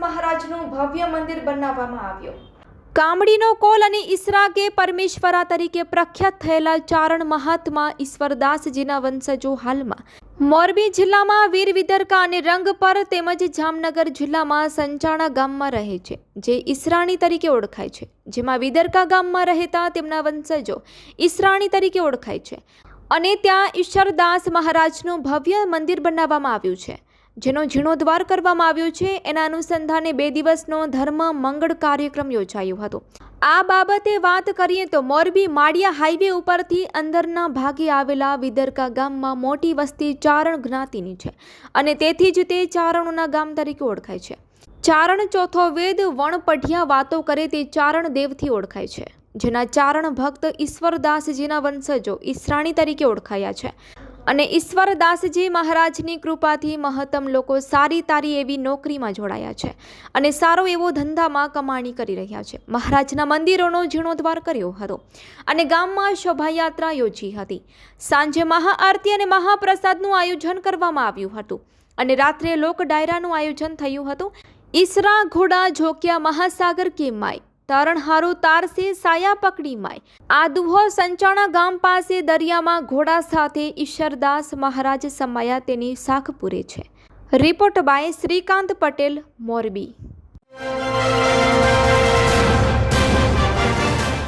મહારાજનું ભવ્ય મંદિર બનાવવામાં આવ્યું. કામડીનો કોલ અને ઈસરા કે પરમેશ્વરા તરીકે પ્રખ્યાત થયેલા ચારણ મહાત્મા ઈશ્વરદાસજીના વંશજો હાલમાં. મોરબી જિલ્લામાં વીર વિદરકા અને રંગપર તેમજ જામનગર જિલ્લામાં સંચાણા ગામમાં રહે છે, જે ઈસરાણી તરીકે ઓળખાય છે. જેમાં વિદરકા ગામમાં રહેતા તેમના વંશજો ઈસરાણી તરીકે ઓળખાય છે. અને ત્યાં ઈશ્વરદાસ મહારાજનું ભવ્ય મંદિર બનાવવામાં આવ્યું છે. જેનો જીર્ણોદ્વાર કરવામાં આવ્યો છે, એના અનુસંધાને બે દિવસનો ધર્મ મંગળ કાર્યક્રમ યોજાયો હતો. આ બાબતે વાત કરીએ તો મોરબી માળિયા હાઈવે ઉપરથી અંદરના ભાગે આવેલા વિદરકા ગામમાં મોટી વસ્તી ચારણ જ્ઞાતિની છે અને તેથી જ તે ચારણોના ગામ તરીકે ઓળખાય છે. ચારણ ચોથો વેદ વણપઢિયા વાતો કરે તે ચારણ દેવથી ઓળખાય છે, જેના ચારણ ભક્ત ઈશ્વરદાસજીના વંશજો ઈસરાણી તરીકે ઓળખાયા છે. અને ઈશ્વરદાસજી મહારાજની કૃપાથી મહત્તમ લોકો સારી તારી એવી નોકરીમાં જોડાયા છે અને સારો એવો ધંધામાં કમાણી કરી રહ્યા છે. મહારાજના મંદિરોનો જીર્ણોદ્વાર કર્યો હતો અને ગામમાં શોભાયાત્રા યોજી હતી. સાંજે મહાઆરતી અને મહાપ્રસાદનું આયોજન કરવામાં આવ્યું હતું અને રાત્રે લોક ડાયરાનું આયોજન થયું હતું. ઈસરા ઘોડા ઝોક્યા મહાસાગર કે માય? તારણહારો તારસે સાયા પકડી માય. આ દુહો સંચાણા ગામ પાસે દરિયામાં ઘોડા સાથે ઈશ્વરદાસ મહારાજ સમાયા તેની સાખ પૂરે છે. Report by Shrikant Patel, Morbi.